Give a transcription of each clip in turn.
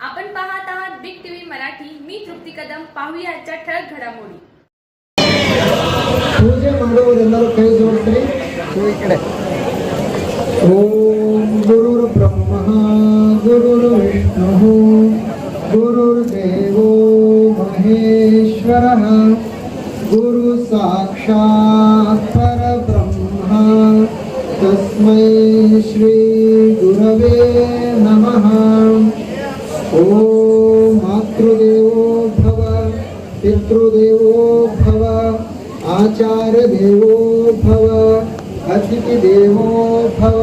आपण पाहत आहात बिग टीव्ही मराठी. मी तृप्ती कदम. पाहूया आजच्या ठळक घडामोडी. हो पूजे हो ओम गुरुर ब्रह्मा गुरुर महेश्वर गुरु साक्षात परब्रह्मा. तस्मै श्री गुरवे नमः. ಭವ, ಪಿತೃದೇವೋ ಭವ ಆಚಾರ್ಯ ದೇವೋ ಭವ ಅತಿಥಿ ದೇವೋ ಭವ.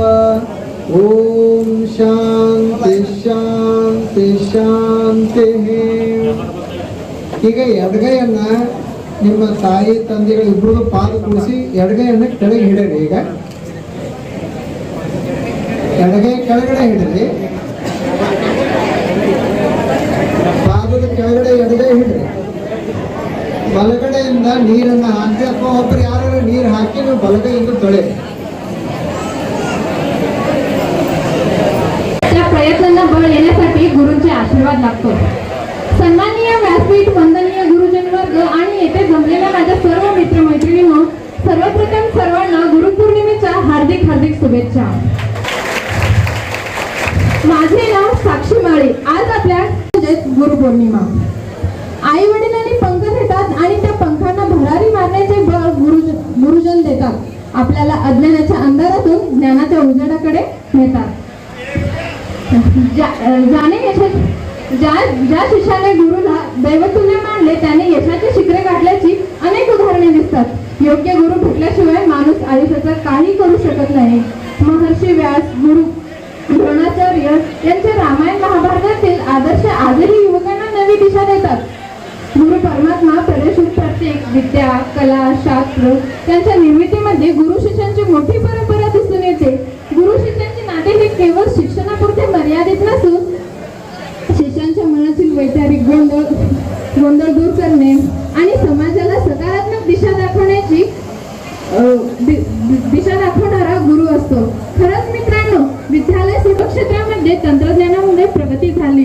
ಓಂ ಶಾಂತಿ ಶಾಂತಿ ಶಾಂತಿ. ಈಗ ಎಡಗೈಯನ್ನ ನಿಮ್ಮ ತಾಯಿ, ತಂದೆಗಳು ಇಬ್ಬರು ಪಾದ ಕುಡಿಸಿ ಎಡಗೈಯನ್ನು ಕೆಳಗೆ ಹಿಡಿರಿ ಈಗ. ಎಡಗೈ ಕೆಳಗಡೆ ಹಿಡಿರಿ. ಹಾಕಿ ನೀವು ಬಲಗೈಯಿಂದ ತೊಳೆ त्या प्रयत्नांना बळ येण्यासाठी गुरूंचे आशीर्वाद लागतो सन्माननीय व्यासपीठ वंदनीय गुरुजन वर्ग आणि येथे जमलेल्या माझ्या सर्व मित्रमैत्रिणींनो सर्वप्रथम सर्वांना गुरुपौर्णिमेच्या हार्दिक हार्दिक शुभेच्छा माझे नाव साक्षी माळे आज आपल्या म्हणजेच गुरुपौर्णिमा आई आपल्याला अज्ञानाच्या अंधारातून ज्ञानाच्या उजेडाकडे नेतात. ज्याने ज्या ज्या शिष्याने गुरुला दैवतुल्य मानले त्याने यशाचे शिखरे गाठल्याची अनेक उदाहरणे दिसतात. योग्य गुरु भेटल्याशिवाय माणूस आयुष्याचा काही करू शकत नाही. महर्षी व्यास गुरु द्रोणाचार्य यांचे रामायण महाभारतातील आदर्श आजही युवकांना नवी दिशा देतात गुरु परमात्मा प्रदेशून प्रत्येक विद्या कला शास्त्र त्यांच्या निर्मितीमध्ये गुरु शिष्यांची मोठी परंपरा दिसून येते. गुरु शिष्यांचे नाते हे केवळ शिक्षणापुरते मर्यादित नसून शिष्यांच्या मनातील वैचारिक गोंधळ गोंधळ दूर करणे आणि समाजाला सकारात्मक दिशा दाखवण्याची दिशा दाखवणारा गुरु असतो. खरंच मित्रांनो विद्यालय सेवा क्षेत्रामध्ये तंत्रज्ञानामुळे प्रगती झाली.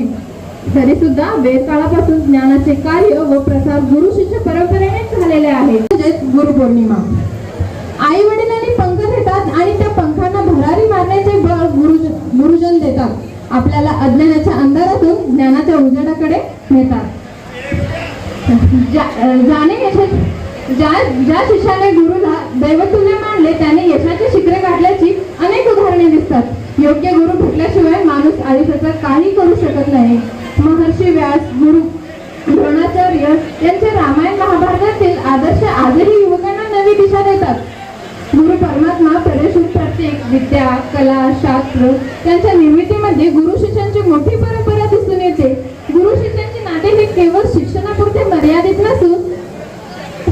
तरी सुद्धा वेद काळापासून ज्ञानाचे कार्य व प्रसार गुरु शिष्य परंपरेने झालेले आहे. म्हणजेच गुरुपौर्णिमा आई वडिलांनी पंख देतात आणि त्या पंखांना भरारी मारण्याचे बळ गुरुजन गुरुजन देतात. आपल्याला अज्ञानाच्या अंधारातून ज्ञानाच्या उजेडाकडे नेतात. यश ज्या ज्या शिष्याने गुरुला दैवतुल्य मानले त्याने यशाचे शिखरे गाठल्याची अनेक उदाहरणे दिसतात. योग्य गुरु भेटल्याशिवाय माणूस आयुष्याचं काही करू शकत नाही. गुरु द्रोणाचार्य यांचे रामायण महाभारतातील आदर्श आजही युवकांना नवी दिशा देतात. गुरु परमात्मा प्रदेशून प्रत्येक विद्या कला शास्त्र त्यांच्या निर्मितीमध्ये गुरु शिष्यांची मोठी परंपरा दिसून येते. गुरु शिष्यांचे नाते हे केवळ शिक्षणापुरते मर्यादित नसून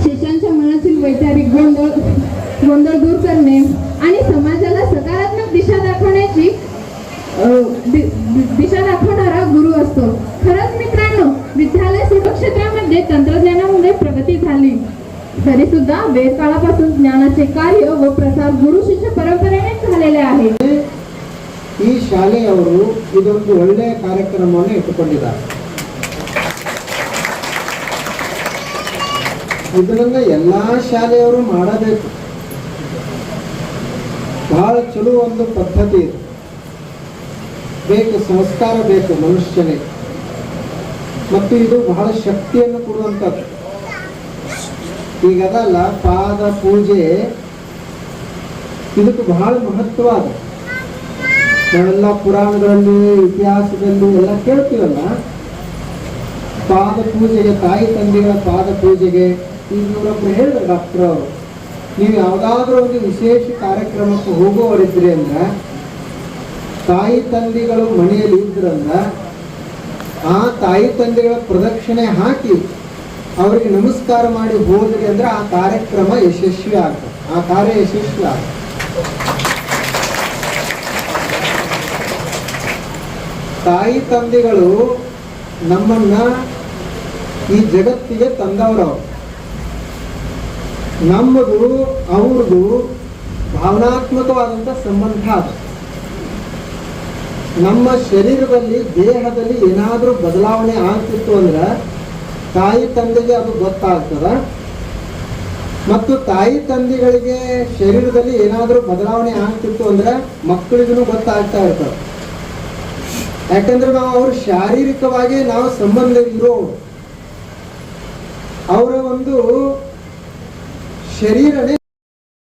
शिष्यांच्या मनातील वैचारिक गोंधळ गोंधळ दूर करणे आणि समाजाला सकारात्मक दिशा दाखवण्याची दिशा दाखवणारा गुरु असतो खरंच मित्रांनो विद्यालय सेवा क्षेत्रामध्ये तंत्रज्ञानामध्ये प्रगती झाली तरी सुद्धा वेद काळापासून ज्ञानाचे कार्य व प्रसार गुरु शिष्य परंपरेने झालेले आहे ಈ ಶಾಲೆಯವರು ಇದೊಂದು ಒಳ್ಳೆಯ ಕಾರ್ಯಕ್ರಮವನ್ನು ಇಟ್ಟುಕೊಂಡಿದ್ದಾರೆ ಇದರಿಂದ ಎಲ್ಲಾ ಶಾಲೆಯವರು ಮಾಡಬೇಕು ಬಹಳ ಚಲೋ ಒಂದು ಪದ್ಧತಿ ಇದು ಬೇಕು, ಸಂಸ್ಕಾರ ಬೇಕು ಮನುಷ್ಯನಿಗೆ. ಮತ್ತು ಇದು ಬಹಳ ಶಕ್ತಿಯನ್ನು ಕೊಡುವಂಥದ್ದು. ಈಗ ಅದಲ್ಲ, ಪಾದ ಪೂಜೆ, ಇದಕ್ಕೆ ಬಹಳ ಮಹತ್ವ ಅದು ನಾವೆಲ್ಲ ಪುರಾಣಗಳಲ್ಲಿ, ಇತಿಹಾಸದಲ್ಲಿ ಎಲ್ಲ ಕೇಳ್ತೀವಲ್ಲ? ಪಾದ ಪೂಜೆಗೆ, ತಾಯಿ ತಂದೆಗಳ ಪಾದ ಪೂಜೆಗೆ ಈಗ ಇವರೊಬ್ರು ಹೇಳಿದ್ರು ಡಾಕ್ಟರ್ ಅವರು ನೀವು ಯಾವುದಾದ್ರೂ ಒಂದು ವಿಶೇಷ ಕಾರ್ಯಕ್ರಮಕ್ಕೆ ಹೋಗುವವರಿದ್ರಿ ಅಂದ್ರೆ ತಾಯಿ ತಂದೆಗಳು ಮನೆಯಲ್ಲಿ ಇದ್ರಲ್ಲ ಆ ತಾಯಿ ತಂದೆಗಳ ಪ್ರದಕ್ಷಿಣೆ ಹಾಕಿ ಅವರಿಗೆ ನಮಸ್ಕಾರ ಮಾಡಿ ಹೋದ್ರಿ ಅಂದ್ರೆ ಆ ಕಾರ್ಯಕ್ರಮ ಯಶಸ್ವಿ ಆಗ್ತದೆ. ಆ ಕಾರ್ಯ ಯಶಸ್ವಿ ಆಗ್ತದೆ. ತಾಯಿ ತಂದೆಗಳು ನಮ್ಮನ್ನ ಈ ಜಗತ್ತಿಗೆ ತಂದವರವರು ನಮ್ಮದು ಅವ್ರದ್ದು ಭಾವನಾತ್ಮಕವಾದಂಥ ಸಂಬಂಧ ಅದು. ನಮ್ಮ ಶರೀರದಲ್ಲಿ, ದೇಹದಲ್ಲಿ ಏನಾದರೂ ಬದಲಾವಣೆ ಆಗ್ತಿತ್ತು ಅಂದ್ರೆ ತಾಯಿ ತಂದೆಗೆ ಅದು ಗೊತ್ತಾಗ್ತದ. ಮತ್ತು ತಾಯಿ ತಂದೆಗಳಿಗೆ ಶರೀರದಲ್ಲಿ ಏನಾದರೂ ಬದಲಾವಣೆ ಆಗ್ತಿತ್ತು ಅಂದ್ರೆ ಮಕ್ಕಳಿಗೂ ಗೊತ್ತಾಗ್ತಾ ಇರ್ತದೆ. ಯಾಕಂದ್ರೆ ನಾವು ಅವ್ರ ಶಾರೀರಿಕವಾಗಿ ನಾವು ಸಂಬಂಧ ಇರೋ ಅವರ ಒಂದು ಶರೀರನೇ